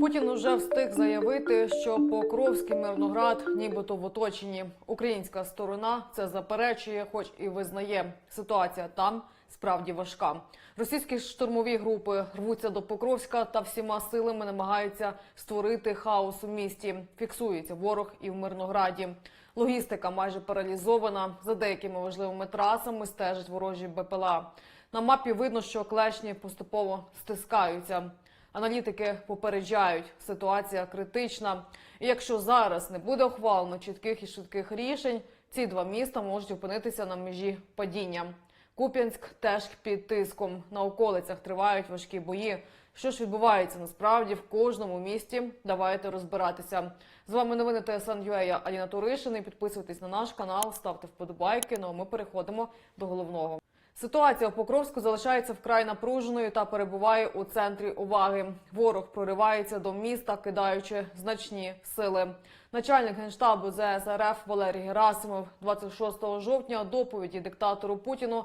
Путін уже встиг заявити, що Покровський Мирноград нібито в оточенні. Українська сторона це заперечує, хоч і визнає. Ситуація там справді важка. Російські штурмові групи рвуться до Покровська та всіма силами намагаються створити хаос у місті. Фіксується ворог і в Мирнограді. Логістика майже паралізована. За деякими важливими трасами стежать ворожі БПЛА. На мапі видно, що клешні поступово стискаються. Аналітики попереджають, ситуація критична. І якщо зараз не буде ухвалено чітких і швидких рішень, ці два міста можуть опинитися на межі падіння. Куп'янськ теж під тиском. На околицях тривають важкі бої. Що ж відбувається насправді в кожному місті? Давайте розбиратися. З вами новини ТСН.UA, я Аліна Туришина. Підписуйтесь на наш канал, ставте вподобайки. Ну а ми переходимо до головного. Ситуація в Покровську залишається вкрай напруженою та перебуває у центрі уваги. Ворог проривається до міста, кидаючи значні сили. Начальник генштабу ЗС РФ Валерій Герасимов 26 жовтня доповіді диктатору Путіну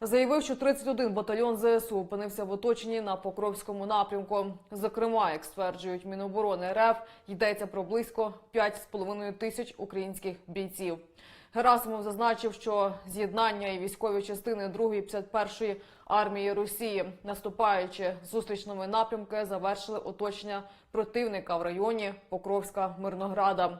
заявив, що 31 батальйон ЗСУ опинився в оточенні на Покровському напрямку. Зокрема, як стверджують Міноборони РФ, йдеться про близько 5,5 тисяч українських бійців. Герасимов зазначив, що з'єднання і військові частини 2-ї 51-ї армії Росії, наступаючи зустрічними напрямки, завершили оточення противника в районі Покровська Мирнограда.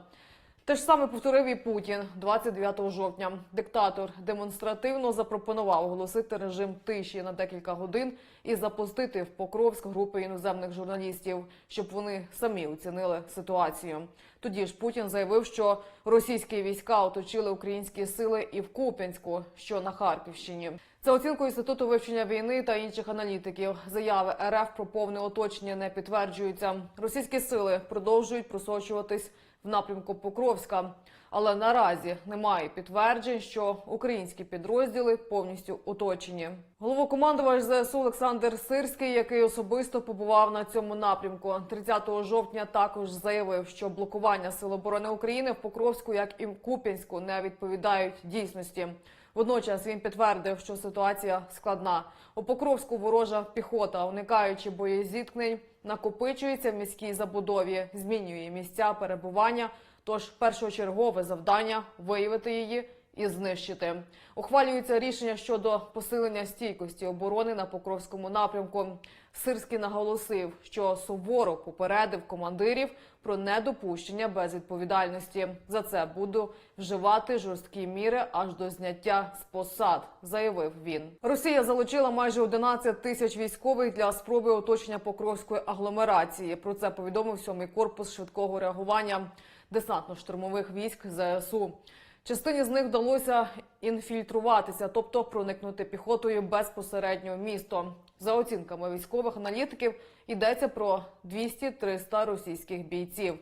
Те ж саме повторив і Путін 29 жовтня. Диктатор демонстративно запропонував оголосити режим тиші на декілька годин і запустити в Покровськ групи іноземних журналістів, щоб вони самі оцінили ситуацію. Тоді ж Путін заявив, що російські війська оточили українські сили і в Куп'янську, що на Харківщині. За оцінкою інституту вивчення війни та інших аналітиків, заяви РФ про повне оточення не підтверджуються. Російські сили продовжують просочуватись в напрямку Покровська. Але наразі немає підтверджень, що українські підрозділи повністю оточені. Головокомандувач ЗСУ Олександр Сирський, який особисто побував на цьому напрямку, 30 жовтня також заявив, що блокування Сил оборони України в Покровську, як і в Куп'янську, не відповідають дійсності. Водночас він підтвердив, що ситуація складна. У Покровську ворожа піхота, уникаючи боєзіткнень, накопичується в міській забудові, змінює місця перебування. Тож першочергове завдання виявити її і знищити. Ухвалюється рішення щодо посилення стійкості оборони на Покровському напрямку. Сирський наголосив, що суворо попередив командирів про недопущення безвідповідальності. За це буду вживати жорсткі міри аж до зняття з посад, заявив він. Росія залучила майже 11 тисяч військових для спроби оточення Покровської агломерації. Про це повідомив сьомий корпус швидкого реагування десантно-штурмових військ ЗСУ. Частині з них вдалося інфільтруватися, тобто проникнути піхотою безпосередньо в місто. За оцінками військових аналітиків йдеться про 200-300 російських бійців.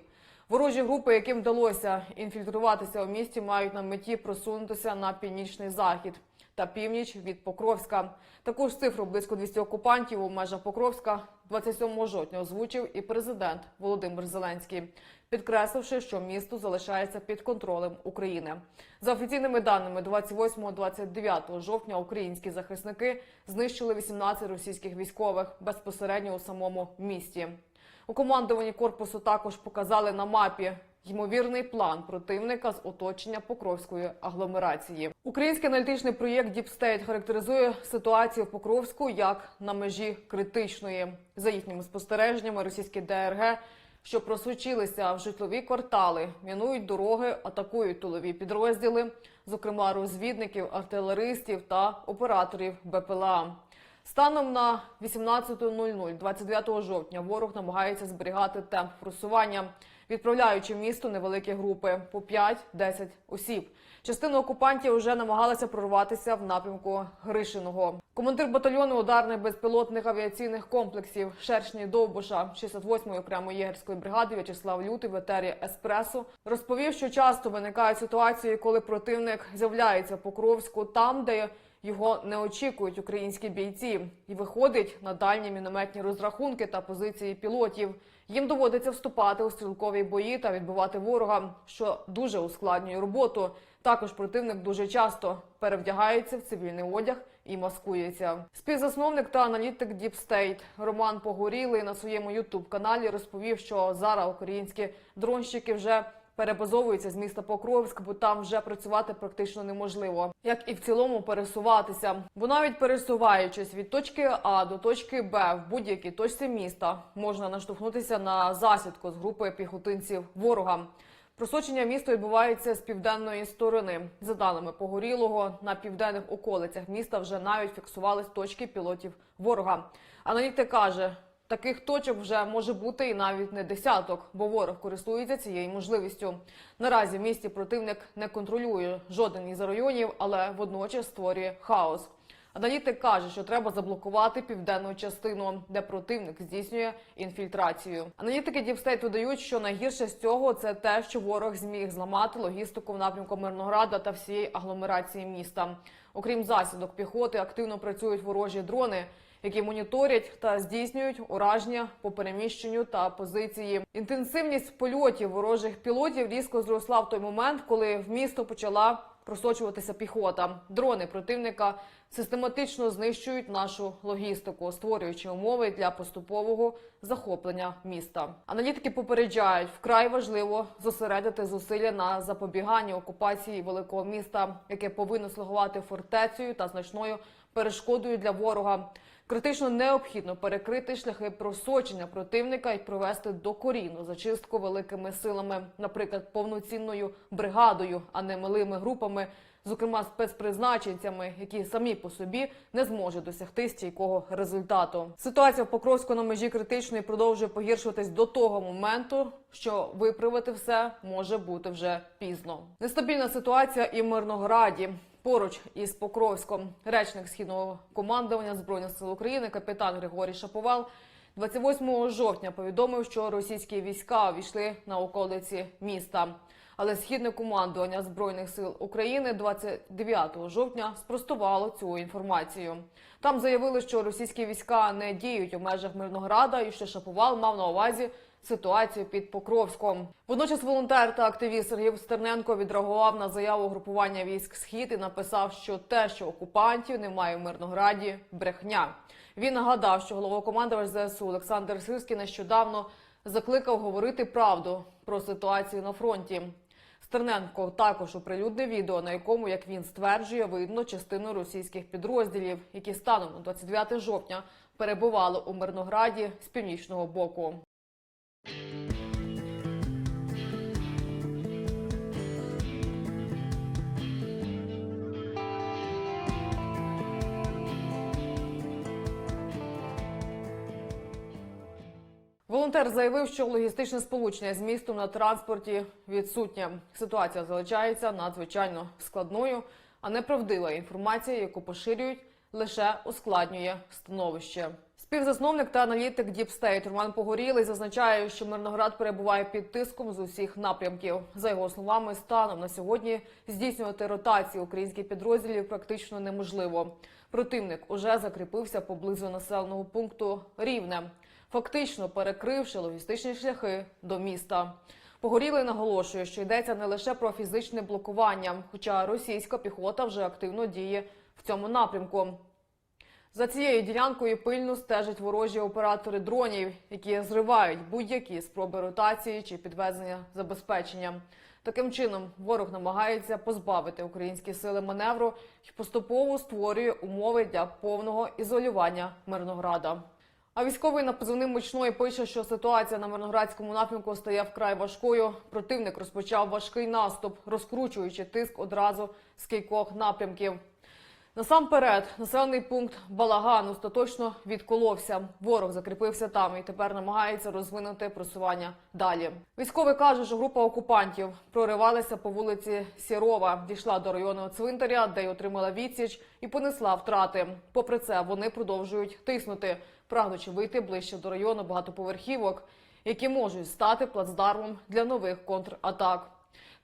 Ворожі групи, яким вдалося інфільтруватися у місті, мають на меті просунутися на північний захід та північ від Покровська. Таку ж цифру близько 200 окупантів у межах Покровська 27 жовтня озвучив і президент Володимир Зеленський, підкресливши, що місто залишається під контролем України. За офіційними даними, 28-29 жовтня українські захисники знищили 18 російських військових безпосередньо у самому місті. У командуванні корпусу також показали на мапі ймовірний план противника з оточення Покровської агломерації. Український аналітичний проєкт State характеризує ситуацію в Покровську як на межі критичної. За їхніми спостереженнями, російські ДРГ, що просочилися в житлові квартали, мінують дороги, атакують тилові підрозділи, зокрема розвідників, артилеристів та операторів БПЛА. Станом на 18.00 29 жовтня ворог намагається зберігати темп просування, відправляючи місто невеликі групи по 5-10 осіб. Частина окупантів вже намагалася прорватися в напрямку Гришиного. Командир батальйону ударних безпілотних авіаційних комплексів Шершні Довбуша 68-ї окремої єгерської бригади В'ячеслав Лютий в етері Еспресо розповів, що часто виникають ситуації, коли противник з'являється Покровську там, де його не очікують українські бійці, і виходить на дальні мінометні розрахунки та позиції пілотів. Їм доводиться вступати у стрілкові бої та відбивати ворога, що дуже ускладнює роботу. Також противник дуже часто перевдягається в цивільний одяг і маскується. Співзасновник та аналітик Deep State Роман Погорілий на своєму ютуб каналі розповів, що зараз українські дронщики вже перебазовуються з міста Покровськ, бо там вже працювати практично неможливо, як і в цілому пересуватися. Бо навіть пересуваючись від точки А до точки Б в будь-якій точці міста можна наштовхнутися на засідку з групи піхотинців ворога. Просочення міста відбувається з південної сторони. За даними погорілого, на південних околицях міста вже навіть фіксувались точки пілотів ворога. Аналітик каже, таких точок вже може бути і навіть не десяток, бо ворог користується цією можливістю. Наразі в місті противник не контролює жоден із районів, але водночас створює хаос. Аналітик каже, що треба заблокувати південну частину, де противник здійснює інфільтрацію. Аналітики Діпстейту дають, що найгірше з цього це те, що ворог зміг зламати логістику в напрямку Мирнограда та всієї агломерації міста. Окрім засідок піхоти, активно працюють ворожі дрони. Які моніторять та здійснюють ураження по переміщенню та позиції. Інтенсивність польотів ворожих пілотів різко зросла в той момент, коли в місто почала просочуватися піхота. Дрони противника систематично знищують нашу логістику, створюючи умови для поступового захоплення міста. Аналітики попереджають, вкрай важливо зосередити зусилля на запобіганні окупації великого міста, яке повинно слугувати фортецею та значною перешкодою для ворога. Критично необхідно перекрити шляхи просочення противника і провести докорінну зачистку великими силами, наприклад, повноцінною бригадою, а не малими групами, зокрема спецпризначенцями, які самі по собі не зможуть досягти стійкого результату. Ситуація в Покровську на межі критичної продовжує погіршуватись до того моменту, що виправити все може бути вже пізно. Нестабільна ситуація і в Мирнограді. Поруч із Покровськом речник східного командування збройних сил України капітан Григорій Шаповал 28 жовтня повідомив, що російські війська увійшли на околиці міста. Але східне командування збройних сил України 29 жовтня спростувало цю інформацію. Там заявили, що російські війська не діють у межах Мирнограда, і що Шаповал мав на увазі ситуацію під Покровськом. Водночас волонтер та активіст Сергій Стерненко відреагував на заяву групування військ Схід і написав, що те, що окупантів немає в Мирнограді, брехня. Він нагадав, що головокомандувач ЗСУ Олександр Сирський нещодавно закликав говорити правду про ситуацію на фронті. Стерненко також оприлюднив відео, на якому, як він стверджує, видно частину російських підрозділів, які станом на 29 жовтня перебували у Мирнограді з північного боку. Волонтер заявив, що логістичне сполучення з містом на транспорті відсутнє. Ситуація залишається надзвичайно складною, а неправдива інформація, яку поширюють, лише ускладнює становище. Співзасновник та аналітик State Роман Погорілий зазначає, що Мирноград перебуває під тиском з усіх напрямків. За його словами, станом на сьогодні здійснювати ротації українських підрозділів практично неможливо. Противник уже закріпився поблизу населеного пункту Рівне, фактично перекривши логістичні шляхи до міста. Погорілий наголошує, що йдеться не лише про фізичне блокування, хоча російська піхота вже активно діє в цьому напрямку. За цією ділянкою пильно стежать ворожі оператори дронів, які зривають будь-які спроби ротації чи підвезення забезпечення. Таким чином, ворог намагається позбавити українські сили маневру і поступово створює умови для повного ізолювання Мирнограда. А військовий на позивним мучної пише, що ситуація на Мирноградському напрямку стає вкрай важкою. Противник розпочав важкий наступ, розкручуючи тиск одразу з кількох напрямків. Насамперед, населений пункт Балаган остаточно відколовся. Ворог закріпився там і тепер намагається розвинути просування далі. Військовий каже, що група окупантів проривалася по вулиці Сірова, дійшла до районного цвинтаря, де й отримала відсіч і понесла втрати. Попри це, вони продовжують тиснути, прагнучи вийти ближче до району багатоповерхівок, які можуть стати плацдармом для нових контратак.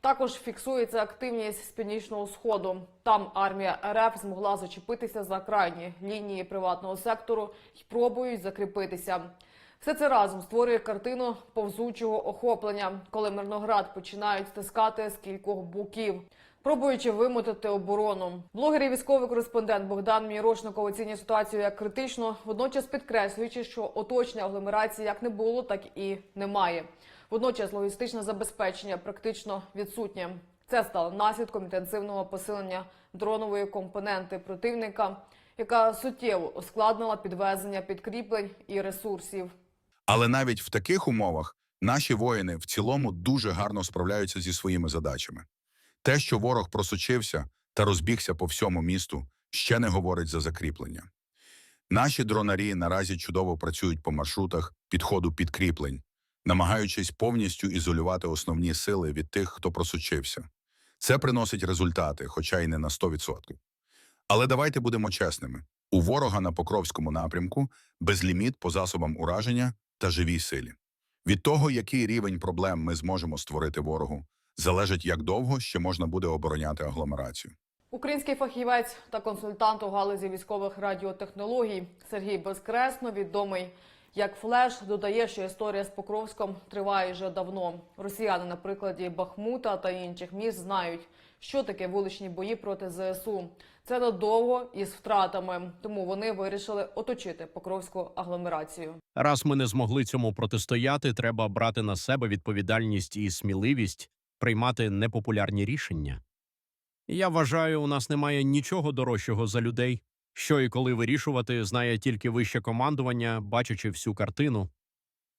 Також фіксується активність з північного сходу. Там армія РФ змогла зачепитися за крайні лінії приватного сектору і пробують закріпитися. Все це разом створює картину повзучого охоплення, коли Мирноград починають стискати з кількох боків. пробуючи вимотати оборону. Блогер і військовий кореспондент Богдан Мірошников оцінює ситуацію як критично, водночас підкреслюючи, що оточення агломерації як не було, так і немає. Водночас логістичне забезпечення практично відсутнє. Це стало наслідком інтенсивного посилення дронової компоненти противника, яка суттєво ускладнила підвезення підкріплень і ресурсів. Але навіть в таких умовах наші воїни в цілому дуже гарно справляються зі своїми задачами. Те, що ворог просочився та розбігся по всьому місту, ще не говорить за закріплення. Наші дронарі наразі чудово працюють по маршрутах підходу підкріплень, намагаючись повністю ізолювати основні сили від тих, хто просочився. Це приносить результати, хоча й не на 100%. Але давайте будемо чесними: у ворога на Покровському напрямку безліміт по засобам ураження та живій силі. Від того, який рівень проблем ми зможемо створити ворогу, залежить, як довго ще можна буде обороняти агломерацію. Український фахівець та консультант у галузі військових радіотехнологій Сергій Безкресно, відомий як Флеш, додає, що історія з Покровськом триває вже давно. Росіяни на прикладі Бахмута та інших міст знають, що таке вуличні бої проти ЗСУ. Це надовго і з втратами, тому вони вирішили оточити Покровську агломерацію. Раз ми не змогли цьому протистояти, треба брати на себе відповідальність і сміливість приймати непопулярні рішення. Я вважаю, у нас немає нічого дорожчого за людей, що і коли вирішувати, знає тільки вище командування, бачачи всю картину.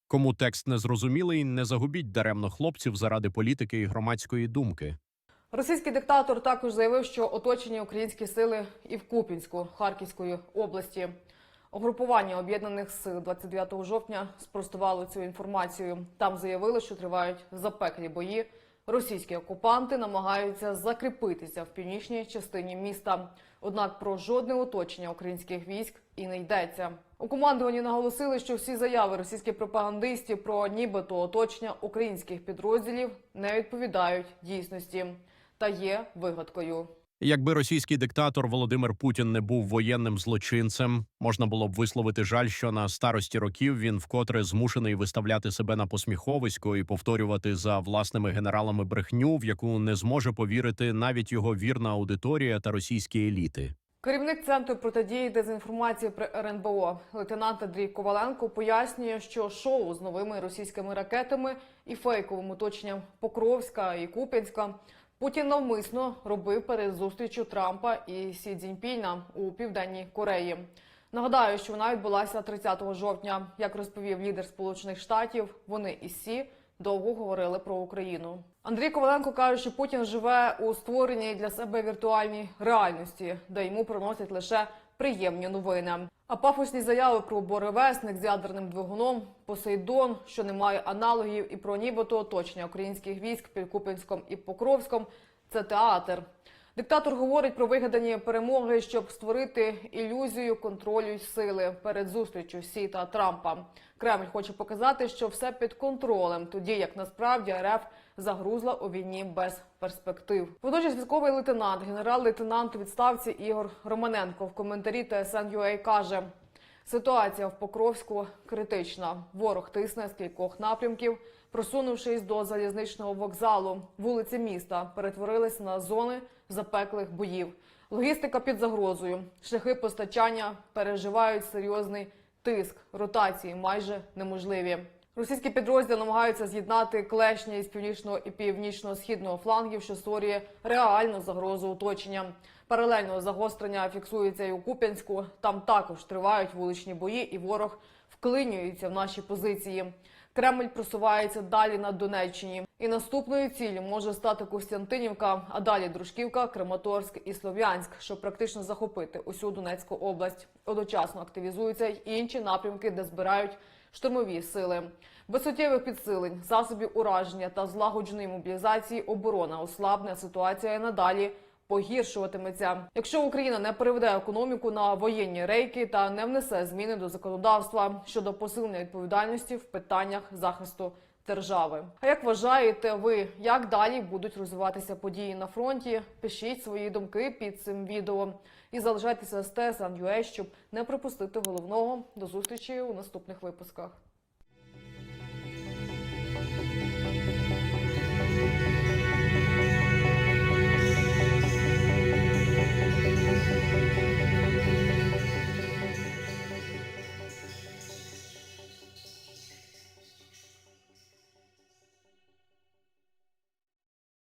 Кому текст незрозумілий, не загубіть даремно хлопців заради політики і громадської думки. Російський диктатор також заявив, що оточені українські сили і в Купінську Харківської області. Угрупування об'єднаних сил 29 жовтня спростувало цю інформацію. Там заявили, що тривають запеклі бої. Російські окупанти намагаються закріпитися в північній частині міста. Однак про жодне оточення українських військ і не йдеться. У командуванні наголосили, що всі заяви російських пропагандистів про нібито оточення українських підрозділів не відповідають дійсності та є вигадкою. Якби російський диктатор Володимир Путін не був воєнним злочинцем, можна було б висловити жаль, що на старості років він вкотре змушений виставляти себе на посміховисько і повторювати за власними генералами брехню, в яку не зможе повірити навіть його вірна аудиторія та російські еліти. Керівник центру протидії дезінформації при РНБО лейтенант Андрій Коваленко пояснює, що шоу з новими російськими ракетами і фейковим оточенням Покровська і Куп'янська Путін навмисно робив перед зустрічю Трампа і Сі Цзіньпіна у південній Кореї. Нагадаю, що вона відбулася 30 жовтня. Як розповів лідер Сполучених Штатів, вони і Сі довго говорили про Україну. Андрій Коваленко каже, що Путін живе у створеній для себе віртуальній реальності, де йому приносять лише приємні новини. А пафосні заяви про Боревесник з ядерним двигуном, Посейдон, що не має аналогів, і про нібито оточення українських військ під Купінськом і Покровськом це театр. Диктатор говорить про вигадані перемоги, щоб створити ілюзію контролю й сили перед зустрічю Сі та Трампа. Кремль хоче показати, що все під контролем, тоді як насправді РФ загрузла у війні без перспектив. Водночас військовий лейтенант, генерал-лейтенант у відставці Ігор Романенко в коментарі ТСН.UA каже. Ситуація в Покровську критична. Ворог тисне з кількох напрямків, просунувшись до залізничного вокзалу. Вулиці міста перетворились на зони запеклих боїв. Логістика під загрозою. Шляхи постачання переживають серйозний тиск. Ротації майже неможливі. Російські підрозділи намагаються з'єднати клешні із північного і північно-східного флангів, що створює реальну загрозу оточення. Паралельно загострення фіксується і у Куп'янську. Там також тривають вуличні бої, і ворог вклинюється в наші позиції. Кремль просувається далі на Донеччині, і наступною ціллю може стати Костянтинівка, а далі Дружківка, Краматорськ і Слов'янськ, щоб практично захопити усю Донецьку область. Одночасно активізуються й інші напрямки, де збирають штурмові сили. Без суттєвих підсилень, засобів ураження та злагодженої мобілізації оборона ослабне ситуація надалі погіршуватиметься. Якщо Україна не переведе економіку на воєнні рейки та не внесе зміни до законодавства щодо посилення відповідальності в питаннях захисту держави. А як вважаєте ви, як далі будуть розвиватися події на фронті? Пишіть свої думки під цим відео і залишайтеся з TSN.ua, щоб не пропустити головного. До зустрічі у наступних випусках.